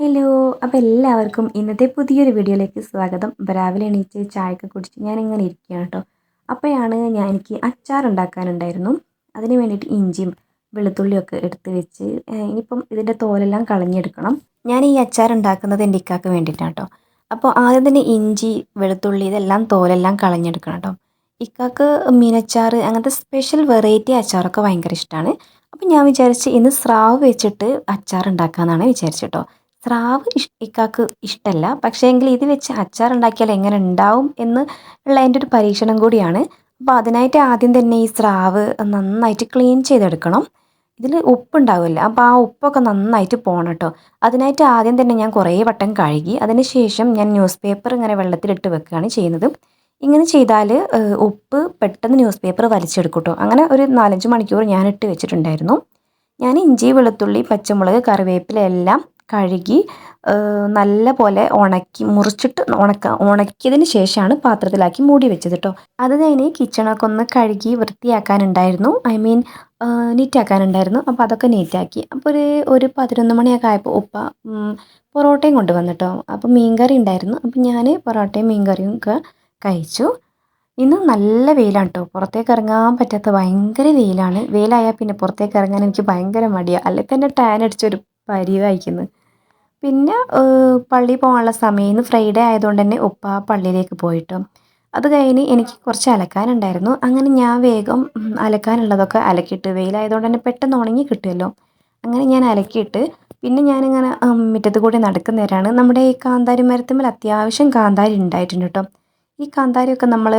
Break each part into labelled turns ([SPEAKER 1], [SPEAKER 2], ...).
[SPEAKER 1] Hello അപ്പോൾ എല്ലാവർക്കും ഇന്നത്തെ പുതിയൊരു വീഡിയോയിലേക്ക് സ്വാഗതം. രാവിലെ എണീറ്റ് ചായയൊക്കെ കുടിച്ച് ഞാൻ ഇങ്ങനെ ഇരിക്കുകയാണ് കേട്ടോ. അപ്പോഴാണ് ഞാൻ എനിക്ക് അച്ചാർ ഉണ്ടാക്കാനുണ്ടായിരുന്നു അതിന് വേണ്ടിയിട്ട് ഇഞ്ചിയും വെളുത്തുള്ളിയൊക്കെ എടുത്ത് വെച്ച് ഇനിയിപ്പം ഇതിന്റെ തോലെല്ലാം കളഞ്ഞെടുക്കണം. ഞാൻ ഈ അച്ചാർ ഉണ്ടാക്കുന്നത് എന്റെ ഇക്കാക്ക് വേണ്ടിയിട്ടാണ് കേട്ടോ. അപ്പോൾ ആദ്യം തന്നെ ഇഞ്ചി വെളുത്തുള്ളി ഇതെല്ലാം തോലെല്ലാം കളഞ്ഞെടുക്കണം കേട്ടോ. ഇക്കാക്ക് മീനച്ചാർ അങ്ങനത്തെ സ്പെഷ്യൽ വെറൈറ്റി അച്ചാറൊക്കെ ഭയങ്കര ഇഷ്ടമാണ് അപ്പോൾ ഞാൻ വിചാരിച്ച് ഇന്ന് സ്രാവ് വെച്ചിട്ട് അച്ചാർ ഉണ്ടാക്കാമെന്നാണ് വിചാരിച്ചിട്ടോ സ്രാവ് ഇഷ് ഇക്കാക്ക് ഇഷ്ടമല്ല പക്ഷേ എങ്കിൽ ഇത് വെച്ച് അച്ചാർ ഉണ്ടാക്കിയാൽ എങ്ങനെ ഉണ്ടാവും എന്ന് ഉള്ള എന്റെ ഒരു പരീക്ഷണം കൂടിയാണ്. അപ്പോൾ അതിനായിട്ട് ആദ്യം തന്നെ ഈ സ്രാവ് നന്നായിട്ട് ക്ലീൻ ചെയ്തെടുക്കണം. ഇതിൽ ഉപ്പുണ്ടാവില്ല. അപ്പോൾ ആ ഉപ്പൊക്കെ നന്നായിട്ട് പോകണം കേട്ടോ. അതിനായിട്ട് ആദ്യം തന്നെ ഞാൻ കുറേ വട്ടം കഴുകി അതിന് ശേഷം ഞാൻ ന്യൂസ് പേപ്പർ ഇങ്ങനെ വെള്ളത്തിലിട്ട് വെക്കുകയാണ് ചെയ്യുന്നത്. ഇങ്ങനെ ചെയ്താൽ ഉപ്പ് പെട്ടെന്ന് ന്യൂസ് പേപ്പർ വലിച്ചെടുക്കും കേട്ടോ. അങ്ങനെ ഒരു നാലഞ്ച് മണിക്കൂർ ഞാൻ ഇട്ട് വെച്ചിട്ടുണ്ടായിരുന്നു. ഞാൻ ഇഞ്ചി വെളുത്തുള്ളി പച്ചമുളക് കറിവേപ്പില എല്ലാം കഴുകി നല്ല പോലെ ഉണക്കി മുറിച്ചിട്ട് ഉണക്ക ഉണക്കിയതിന് ശേഷമാണ് പാത്രത്തിലാക്കി മൂടി വെച്ചത് കേട്ടോ അത് കഴിഞ്ഞ് കിച്ചണൊക്കെ ഒന്ന് കഴുകി വൃത്തിയാക്കാനുണ്ടായിരുന്നു. I mean നീറ്റാക്കാനുണ്ടായിരുന്നു. അപ്പോൾ അതൊക്കെ നീറ്റാക്കി. അപ്പോൾ ഒരു ഒരു പതിനൊന്ന് മണിയൊക്കെ ആയപ്പോൾ ഉപ്പ പൊറോട്ടയും കൊണ്ടുവന്നിട്ടോ അപ്പോൾ മീൻകറി ഉണ്ടായിരുന്നു. അപ്പോൾ ഞാൻ പൊറോട്ടയും മീൻകറിയും ഒക്കെ കഴിച്ചു. ഇന്ന് നല്ല വെയിലാണ് കേട്ടോ പുറത്തേക്ക് ഇറങ്ങാൻ പറ്റാത്ത ഭയങ്കര വെയിലാണ്. വെയിലായാൽ പിന്നെ പുറത്തേക്ക് ഇറങ്ങാൻ എനിക്ക് ഭയങ്കര മടിയാണ് അല്ലെങ്കിൽ തന്നെ ടാൻ അടിച്ചൊരു പരിവായിക്കുന്നു. പിന്നെ പള്ളി പോകാനുള്ള സമയം ഇന്ന് ഫ്രൈഡേ ആയതുകൊണ്ട് തന്നെ ഉപ്പ പള്ളിയിലേക്ക് പോയിട്ടോ. അത് കഴിഞ്ഞ് എനിക്ക് കുറച്ച് അലക്കാനുണ്ടായിരുന്നു അങ്ങനെ ഞാൻ വേഗം അലക്കാനുള്ളതൊക്കെ അലക്കിയിട്ട് വെയിലായതുകൊണ്ട് തന്നെ പെട്ടെന്ന് ഉണങ്ങി കിട്ടുമല്ലോ അങ്ങനെ ഞാൻ അലക്കിയിട്ട് പിന്നെ ഞാനിങ്ങനെ മുറ്റത്ത് കൂടി നടക്കുന്നവരാണ് നമ്മുടെ ഈ കാന്താരി മരത്തുമ്മൽ അത്യാവശ്യം കാന്താരി ഉണ്ടായിട്ടുണ്ട് കേട്ടോ. ഈ കാന്താരിയൊക്കെ നമ്മൾ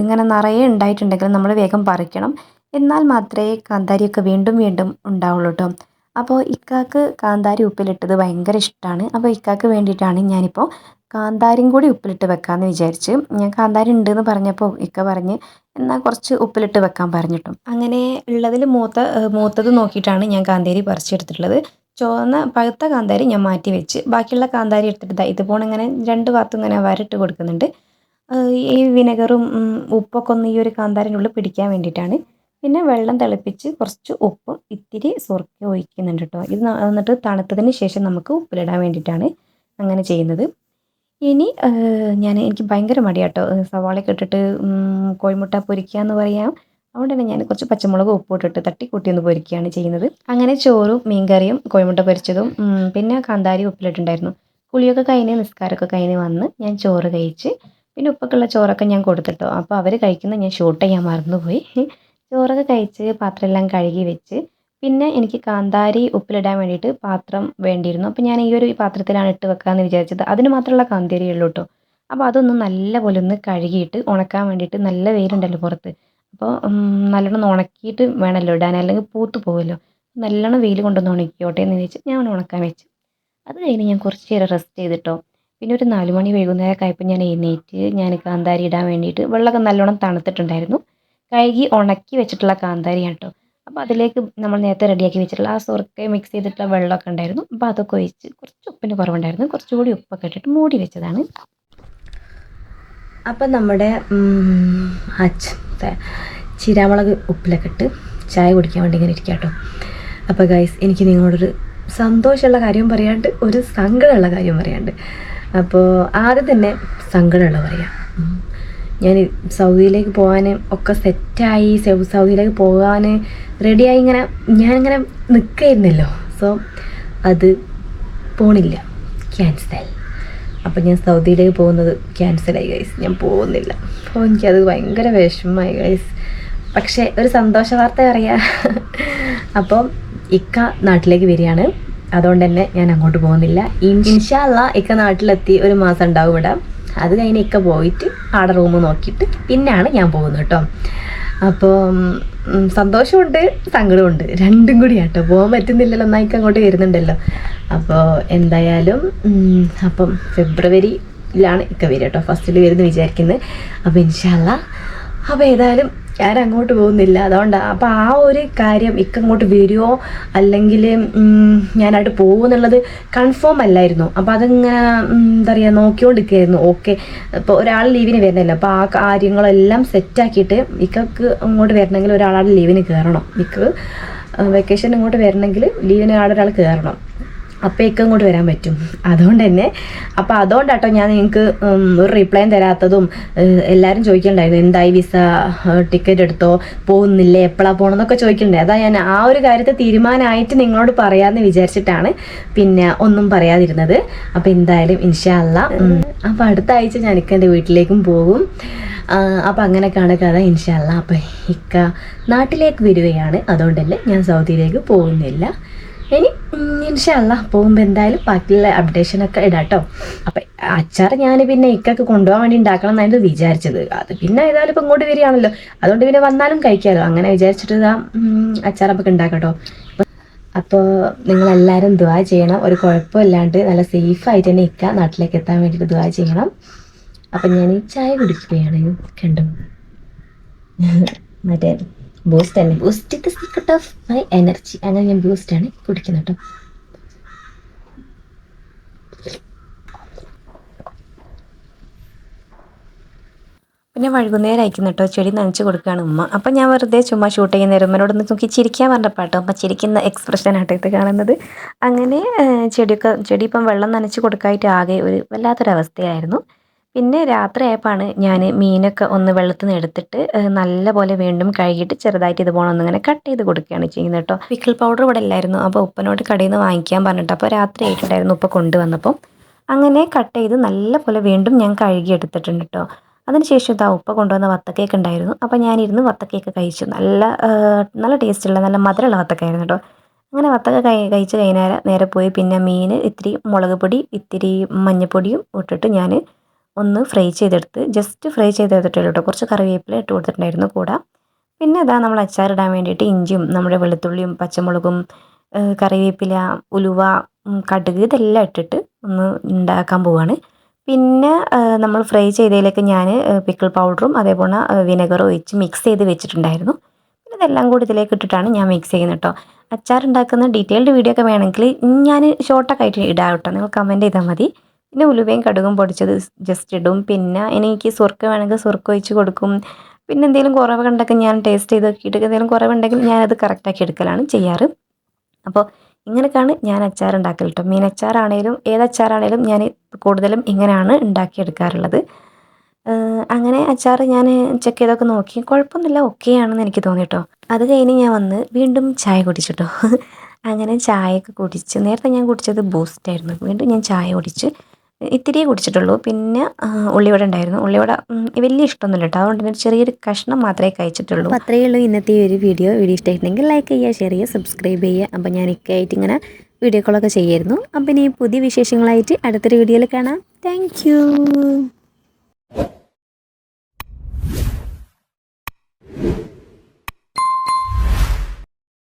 [SPEAKER 1] ഇങ്ങനെ നിറയെ ഉണ്ടായിട്ടുണ്ടെങ്കിൽ നമ്മൾ വേഗം പറിക്കണം. എന്നാൽ മാത്രമേ കാന്താരിയൊക്കെ വീണ്ടും വീണ്ടും ഉണ്ടാവുള്ളൂ കേട്ടോ. അപ്പോൾ ഇക്കാക്ക് കാന്താരി ഉപ്പിലിട്ടത് ഭയങ്കര ഇഷ്ടമാണ് അപ്പോൾ ഇക്കാക്ക് വേണ്ടിയിട്ടാണ് ഞാനിപ്പോൾ കാന്താരിയും കൂടി ഉപ്പിലിട്ട് വെക്കാമെന്ന് വിചാരിച്ച് ഞാൻ കാന്താരി ഉണ്ടെന്ന് പറഞ്ഞപ്പോൾ ഇക്ക പറഞ്ഞ് എന്നാൽ കുറച്ച് ഉപ്പിലിട്ട് വെക്കാൻ പറഞ്ഞിട്ടു. അങ്ങനെ ഉള്ളതിൽ മൂത്ത മൂത്തത് നോക്കിയിട്ടാണ് ഞാൻ കാന്താരി പറിച്ചെടുത്തിട്ടുള്ളത്. ചുവന്ന പഴുത്ത കാന്താരി ഞാൻ മാറ്റി വെച്ച്. ബാക്കിയുള്ള കാന്താരി എടുത്തിട്ട് ഇതുപോലെ ഇങ്ങനെ രണ്ട് ഭാഗത്തും ഇങ്ങനെ വരട്ട് കൊടുക്കുന്നുണ്ട്. ഈ വിനെഗറും ഉപ്പൊക്കെ ഒന്ന് ഈ ഒരു കാന്താരിനുള്ളിൽ പിടിക്കാൻ വേണ്ടിയിട്ടാണ്. പിന്നെ വെള്ളം തിളപ്പിച്ച് കുറച്ച് ഉപ്പും ഇത്തിരി സുറക്കി ഒഴിക്കുന്നുണ്ട് കേട്ടോ. ഇത് എന്നിട്ട് തണുത്തതിന് ശേഷം നമുക്ക് ഉപ്പിലിടാൻ വേണ്ടിയിട്ടാണ് അങ്ങനെ ചെയ്യുന്നത്. ഇനി ഞാൻ എനിക്ക് ഭയങ്കര മടിയാട്ടോ സവാളയൊക്കെ ഇട്ടിട്ട് കോഴിമുട്ട പൊരിക്കുക എന്ന് പറയാം. അതുകൊണ്ട് തന്നെ ഞാൻ കുറച്ച് പച്ചമുളക് ഉപ്പിട്ടിട്ട് തട്ടി കൂട്ടി ഒന്ന് പൊരിക്കുകയാണ് ചെയ്യുന്നത്. അങ്ങനെ ചോറും മീൻകറിയും കോഴിമുട്ട പൊരിച്ചതും പിന്നെ കാന്താരി ഉപ്പിലിട്ടുണ്ടായിരുന്നു. കുളിയൊക്കെ കഴിഞ്ഞ് നിസ്കാരമൊക്കെ കഴിഞ്ഞ് വന്ന് ഞാൻ ചോറ് കഴിച്ച് പിന്നെ ഉപ്പൊക്കെയുള്ള ചോറൊക്കെ ഞാൻ കൊടുത്തിട്ടോ. അപ്പോൾ അവർ കഴിക്കുന്ന ഞാൻ ഷൂട്ട് ചെയ്യാൻ മറന്നുപോയി. ചോറൊക്കെ കഴിച്ച് പാത്രമെല്ലാം കഴുകി വെച്ച് പിന്നെ എനിക്ക് കാന്താരി ഉപ്പിലിടാൻ വേണ്ടിയിട്ട് പാത്രം വേണ്ടിയിരുന്നു. അപ്പോൾ ഞാൻ ഈ ഒരു പാത്രത്തിലാണ് ഇട്ട് വെക്കാമെന്ന് വിചാരിച്ചത്. അതിന് മാത്രമുള്ള കാന്താരി ഉള്ളൂ കേട്ടോ അപ്പോൾ അതൊന്ന് നല്ലപോലെ ഒന്ന് കഴുകിയിട്ട് ഉണക്കാൻ വേണ്ടിയിട്ട് നല്ല വെയിലുണ്ടല്ലോ പുറത്ത്. അപ്പോൾ നല്ലോണം ഉണക്കിയിട്ട് വേണമല്ലോ ഇടാൻ. അല്ലെങ്കിൽ പൂത്ത് പോകുമല്ലോ നല്ലോണം വെയിൽ കൊണ്ടൊന്ന് ഉണക്കിയോട്ടെ എന്ന് വെച്ച് ഞാൻ ഉണക്കാൻ വെച്ചു. അത് കഴിഞ്ഞ് ഞാൻ കുറച്ച് നേരം റെസ്റ്റ് ചെയ്തിട്ടോ പിന്നെ ഒരു നാല് മണി വൈകുന്നേരമൊക്കെ ആയപ്പോൾ ഞാൻ എഴുന്നേറ്റ് ഞാൻ കാന്താരി ഇടാൻ വേണ്ടിയിട്ട് വെള്ളമൊക്കെ നല്ലോണം തണുത്തിട്ടുണ്ടായിരുന്നു. കഴുകി ഉണക്കി വെച്ചിട്ടുള്ള കാന്താരിയാണ് കേട്ടോ അപ്പോൾ അതിലേക്ക് നമ്മൾ നേരത്തെ റെഡിയാക്കി വെച്ചിട്ടുള്ള ആ സുറക്കെ മിക്സ് ചെയ്തിട്ടുള്ള വെള്ളമൊക്കെ ഉണ്ടായിരുന്നു. അപ്പോൾ അതൊക്കെ ഒഴിച്ച് കുറച്ച് ഉപ്പിന് കുറവുണ്ടായിരുന്നു. കുറച്ചുകൂടി ഉപ്പൊക്കെ ഇട്ടിട്ട് മൂടി വെച്ചതാണ്. അപ്പം നമ്മുടെ ചിരാമുളക് ഉപ്പിലൊക്കെ ഇട്ട് ചായ കുടിക്കാൻ വേണ്ടി ഇങ്ങനെ ഇരിക്കാം കേട്ടോ അപ്പോൾ ഗൈസ് എനിക്ക് നിങ്ങളോടൊരു സന്തോഷമുള്ള കാര്യം പറയാണ്ട് ഒരു സങ്കടമുള്ള കാര്യം പറയാണ്ട്. അപ്പോൾ ആദ്യം തന്നെ സങ്കടമുള്ള പറയാം. ഞാൻ സൗദിയിലേക്ക് പോകാൻ ഒക്കെ സെറ്റായി സൗദിയിലേക്ക് പോകാൻ റെഡിയായി ഇങ്ങനെ ഞാനിങ്ങനെ നിൽക്കായിരുന്നല്ലോ സോ അത് പോണില്ല. ക്യാൻസൽ അപ്പം ഞാൻ സൗദിയിലേക്ക് പോകുന്നത് ക്യാൻസലായി ഗൈസ് ഞാൻ പോകുന്നില്ല. അപ്പോൾ എനിക്കത് ഭയങ്കര വിഷമമായി ഗൈസ് പക്ഷേ ഒരു സന്തോഷ വാർത്ത അറിയാം. അപ്പോൾ ഇക്ക നാട്ടിലേക്ക് വരികയാണ്. അതുകൊണ്ട് തന്നെ ഞാൻ അങ്ങോട്ട് പോകുന്നില്ല. ഇൻഷാല്ല ഇക്ക നാട്ടിലെത്തി ഒരു മാസം ഉണ്ടാവും ഇവിടെ. അത് കഴിഞ്ഞ് ഇക്ക പോയിട്ട് ആടെ റൂം നോക്കിയിട്ട് പിന്നാണ് ഞാൻ പോകുന്നത് കേട്ടോ. അപ്പോൾ സന്തോഷമുണ്ട് സങ്കടമുണ്ട്. രണ്ടും കൂടി കേട്ടോ പോകാൻ പറ്റുന്നില്ലല്ലോ ഒന്നായിക്ക് അങ്ങോട്ട് വരുന്നുണ്ടല്ലോ. അപ്പോൾ എന്തായാലും അപ്പം ഫെബ്രുവരിയിലാണ് ഇക്ക വരിക കേട്ടോ ഫസ്റ്റിൽ വരുന്ന വിചാരിക്കുന്നത് അപ്പോൾ ഇൻഷാല്ല അപ്പോൾ ഏതായാലും ഞാൻ അങ്ങോട്ട് പോകുന്നില്ല. അതുകൊണ്ട്. അപ്പോൾ ആ ഒരു കാര്യം ഇക്ക അങ്ങോട്ട് വരുമോ അല്ലെങ്കിൽ ഞാനായിട്ട് പോകുമെന്നുള്ളത് കൺഫേം അല്ലായിരുന്നു. അപ്പോൾ അതിങ്ങനെ എന്താ പറയുക നോക്കിക്കൊണ്ടിരിക്കുകയായിരുന്നു ഓക്കെ ഇപ്പോൾ ഒരാൾ ലീവിന് വരുന്നില്ല. അപ്പോൾ ആ കാര്യങ്ങളെല്ലാം സെറ്റാക്കിയിട്ട് ഇക്കക്ക് അങ്ങോട്ട് വരണമെങ്കിൽ ഒരാളുടെ ലീവിന് കയറണം ഇക്ക് വെക്കേഷൻ ഇങ്ങോട്ട് വരണമെങ്കിൽ ലീവിന് ആളൊരാൾ കയറണം അപ്പോഴേക്കും ഇങ്ങോട്ട് വരാൻ പറ്റും. അതുകൊണ്ട് തന്നെ അപ്പോൾ അതുകൊണ്ടാട്ടോ ഞാൻ നിങ്ങൾക്ക് ഒരു റിപ്ലൈയും തരാത്തതും എല്ലാവരും ചോദിക്കണ്ടായിരുന്നു എന്തായി വിസ ടിക്കറ്റ് എടുത്തോ? പോകുന്നില്ലേ? എപ്പോഴാണ് പോകണമെന്നൊക്കെ ചോദിക്കണ്ടേ അതാ ഞാൻ ആ ഒരു കാര്യത്തെ തീരുമാനമായിട്ട് നിങ്ങളോട് പറയാമെന്ന് വിചാരിച്ചിട്ടാണ് പിന്നെ ഒന്നും പറയാതിരുന്നത്. അപ്പോൾ എന്തായാലും ഇൻഷാല്ല അപ്പോൾ അടുത്ത ആഴ്ച ഞാൻ എന്റെ വീട്ടിലേക്കും പോകും. അപ്പം അങ്ങനെയൊക്കെയാണ് കഥ ഇൻഷാല്ല അപ്പം ഇക്ക നാട്ടിലേക്ക് വരികയാണ്. അതുകൊണ്ടല്ലേ ഞാൻ സൗദിയിലേക്ക് പോകുന്നില്ല. ഇനി ഇൻഷല്ല പോകുമ്പോൾ എന്തായാലും ബാക്കിയുള്ള അപ്ഡേഷനൊക്കെ ഇടാട്ടോ. അപ്പം അച്ചാർ ഞാൻ പിന്നെ ഇക്കൊക്കെ കൊണ്ടുപോകാൻ വേണ്ടി ഉണ്ടാക്കണം എന്നായിരുന്നു വിചാരിച്ചത്. അത് പിന്നെ ഏതായാലും ഇപ്പം ഇങ്ങോട്ട് വരികയാണല്ലോ. അതുകൊണ്ട് പിന്നെ വന്നാലും കഴിക്കാമല്ലോ അങ്ങനെ വിചാരിച്ചിട്ട് ഇതാ അച്ചാറപ്പൊക്കെ ഉണ്ടാക്കട്ടോ അപ്പോൾ നിങ്ങളെല്ലാവരും ദുവാ ചെയ്യണം. ഒരു കുഴപ്പമില്ലാണ്ട് നല്ല സേഫ് സേഫായിട്ട് തന്നെ ഇക്ക നാട്ടിലേക്ക് എത്താൻ വേണ്ടിയിട്ട് ദുവാ ചെയ്യണം. അപ്പം ഞാൻ ഈ ചായ കുടിക്കുകയാണ്. കണ്ടു? മറ്റേ ബൂസ്റ്റ് തന്നെ boost it secret of my energy അങ്ങനെ ഞാൻ ബൂസ്റ്റ് ആണ് കുടിക്കുന്നത് കേട്ടോ പിന്നെ വൈകുന്നേരം അയക്കുന്ന കേട്ടോ ചെടി നനച്ച് കൊടുക്കുകയാണ് ഉമ്മ. അപ്പം ഞാൻ വെറുതെ ചുമ്മാ ഷൂട്ട് ചെയ്യുന്ന ഉമ്മനോടൊന്ന് നോക്കി ചിരിക്കാൻ പറഞ്ഞപ്പാട്ടോ അപ്പം ചിരിക്കുന്ന എക്സ്പ്രഷൻ ആട്ടോ ഇത് കാണുന്നത്. അങ്ങനെ ചെടിയൊക്കെ ചെടി ഇപ്പം വെള്ളം നനച്ച് കൊടുക്കാനായിട്ട് ആകെ ഒരു വല്ലാത്തൊരവസ്ഥയായിരുന്നു. പിന്നെ രാത്രി ആയപ്പോഴാണ് ഞാൻ മീനൊക്കെ ഒന്ന് വെള്ളത്തിൽ നിന്ന് എടുത്തിട്ട് നല്ലപോലെ നല്ല പോലെ വീണ്ടും കഴുകിയിട്ട് ചെറുതായിട്ട് ഇതുപോലെ ഒന്നിങ്ങനെ കട്ട് ചെയ്ത് കൊടുക്കുകയാണ് ചെയ്യുന്നത് കേട്ടോ. പിക്കിൾ പൗഡർ ഇവിടെ ഇല്ലായിരുന്നു. അപ്പോൾ ഉപ്പനോട് കടയിൽ നിന്ന് വാങ്ങിക്കാൻ പറഞ്ഞിട്ട് അപ്പോൾ രാത്രി ആയിട്ടുണ്ടായിരുന്നു ഉപ്പ കൊണ്ടുവന്നപ്പം. അങ്ങനെ കട്ട് ചെയ്ത് നല്ലപോലെ വീണ്ടും ഞാൻ കഴുകി എടുത്തിട്ടുണ്ട് കേട്ടോ. അതിനുശേഷം ഇതാ ഉപ്പ കൊണ്ടുവന്ന വത്തക്കേക്ക് ഉണ്ടായിരുന്നു. അപ്പോൾ ഞാനിരുന്ന് വത്തക്കേക്ക് കഴിച്ചു. നല്ല നല്ല ടേസ്റ്റുള്ള നല്ല മധുരമുള്ള വത്തക്കായിരുന്നു കേട്ടോ. അങ്ങനെ വത്തക്ക കൈ കഴിച്ച് കഴിഞ്ഞാൽ നേരെ പോയി പിന്നെ മീൻ ഇത്തിരി മുളക് പൊടി ഇത്തിരി മഞ്ഞൾപ്പൊടിയും ഇട്ടിട്ട് ഞാൻ ഒന്ന് ഫ്രൈ ചെയ്തെടുത്ത് ജസ്റ്റ് ഫ്രൈ ചെയ്തെടുത്തിട്ടുള്ളൂ കേട്ടോ കുറച്ച് കറിവേപ്പില ഇട്ട് കൊടുത്തിട്ടുണ്ടായിരുന്നു കൂടെ. പിന്നെ അതാ നമ്മൾ അച്ചാറിടാൻ വേണ്ടിയിട്ട് ഇഞ്ചിയും നമ്മുടെ വെളുത്തുള്ളിയും പച്ചമുളകും കറിവേപ്പില ഉലുവ കടുക് ഇതെല്ലാം ഇട്ടിട്ട് ഒന്ന് ഉണ്ടാക്കാൻ പോവാണ്. പിന്നെ നമ്മൾ ഫ്രൈ ചെയ്തതിലേക്ക് ഞാൻ പിക്കിൾ പൗഡറും അതേപോലെ വിനെഗറും ഒഴിച്ച് മിക്സ് ചെയ്ത് വെച്ചിട്ടുണ്ടായിരുന്നു. പിന്നെ ഇതെല്ലാം കൂടി ഇതിലേക്ക് ഇട്ടിട്ടാണ് ഞാൻ മിക്സ് ചെയ്യുന്നത് കേട്ടോ അച്ചാർ ഉണ്ടാക്കുന്ന ഡീറ്റെയിൽഡ് വീഡിയോ ഒക്കെ വേണമെങ്കിൽ ഞാൻ ഷോർട്ടൊക്കെ ആയിട്ട് ഇടാം കേട്ടോ നിങ്ങൾ കമന്റ് ചെയ്താൽ മതി. പിന്നെ ഉലുവയും കടുകും പൊടിച്ചത് ജസ്റ്റ് ഇടും. പിന്നെ എനിക്ക് സുർക്ക വേണമെങ്കിൽ സുർക്ക ഒഴിച്ച് കൊടുക്കും. പിന്നെ എന്തെങ്കിലും കുറവ് കണ്ടൊക്കെ ഞാൻ ടേസ്റ്റ് ചെയ്ത് നോക്കിയിട്ട് എന്തെങ്കിലും കുറവുണ്ടെങ്കിൽ ഞാനത് കറക്റ്റാക്കി എടുക്കലാണ് ചെയ്യാറ്. അപ്പോൾ ഇങ്ങനെയൊക്കെയാണ് ഞാൻ അച്ചാർ ഉണ്ടാക്കൽ കേട്ടോ മീൻ അച്ചാറാണേലും ഏത് ഞാൻ കൂടുതലും ഇങ്ങനെയാണ് ഉണ്ടാക്കിയെടുക്കാറുള്ളത് അങ്ങനെ അച്ചാർ ഞാൻ ചെക്ക് ചെയ്തൊക്കെ നോക്കി. കുഴപ്പമൊന്നുമില്ല ഓക്കെ ആണെന്ന് എനിക്ക് തോന്നി കേട്ടോ അത് കഴിഞ്ഞ് ഞാൻ വന്ന് വീണ്ടും ചായ കുടിച്ചിട്ടോ അങ്ങനെ ചായയൊക്കെ കുടിച്ച് നേരത്തെ ഞാൻ കുടിച്ചത് ബൂസ്റ്റായിരുന്നു വീണ്ടും ഞാൻ ചായ കുടിച്ച് ഇത്തിരി കുടിച്ചിട്ടുള്ളൂ. പിന്നെ ഉള്ളിവട ഉണ്ടായിരുന്നു. ഉള്ളിവട വലിയ ഇഷ്ടമൊന്നുമില്ല കേട്ടോ അതുകൊണ്ട് തന്നെ ചെറിയൊരു കഷ്ണം മാത്രമേ കഴിച്ചിട്ടുള്ളൂ. അത്രയേ ഉള്ളൂ ഇന്നത്തെ ഈ ഒരു വീഡിയോ. വീഡിയോ ഇഷ്ടമായിട്ടുണ്ടെങ്കിൽ ലൈക്ക് ചെയ്യുക ഷെയർ ചെയ്യുക സബ്സ്ക്രൈബ് ചെയ്യുക. അപ്പോൾ ഞാനൊക്കെ ആയിട്ട് ഇങ്ങനെ വീഡിയോ കോളൊക്കെ ചെയ്യായിരുന്നു അപ്പം ഇനി പുതിയ വിശേഷങ്ങളായിട്ട് അടുത്തൊരു വീഡിയോയിൽ കാണാം. താങ്ക്